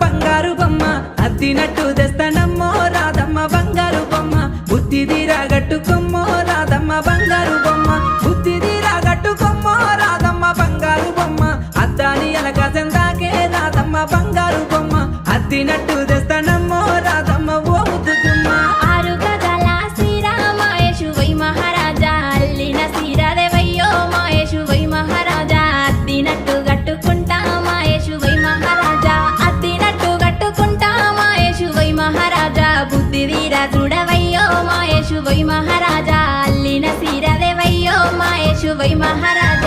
బంగారు బొమ్మ అద్దినట్టు తెస్తానమ్మో రాధమ్మ బంగారు బొమ్మ. బుద్ధి తీరాగట్టుకొమ్మో రాధమ్మ బంగారు బొమ్మ. బుద్ధి తీరాగట్టుకొమ్మో రాధమ్మ బంగారు బొమ్మ. అద్దాని ఎలక చెందాకే రాధమ్మ బంగారు బొమ్మ. అద్దినట్టు తెస్తానమ్మో రాధమ్మ వై మహారాజా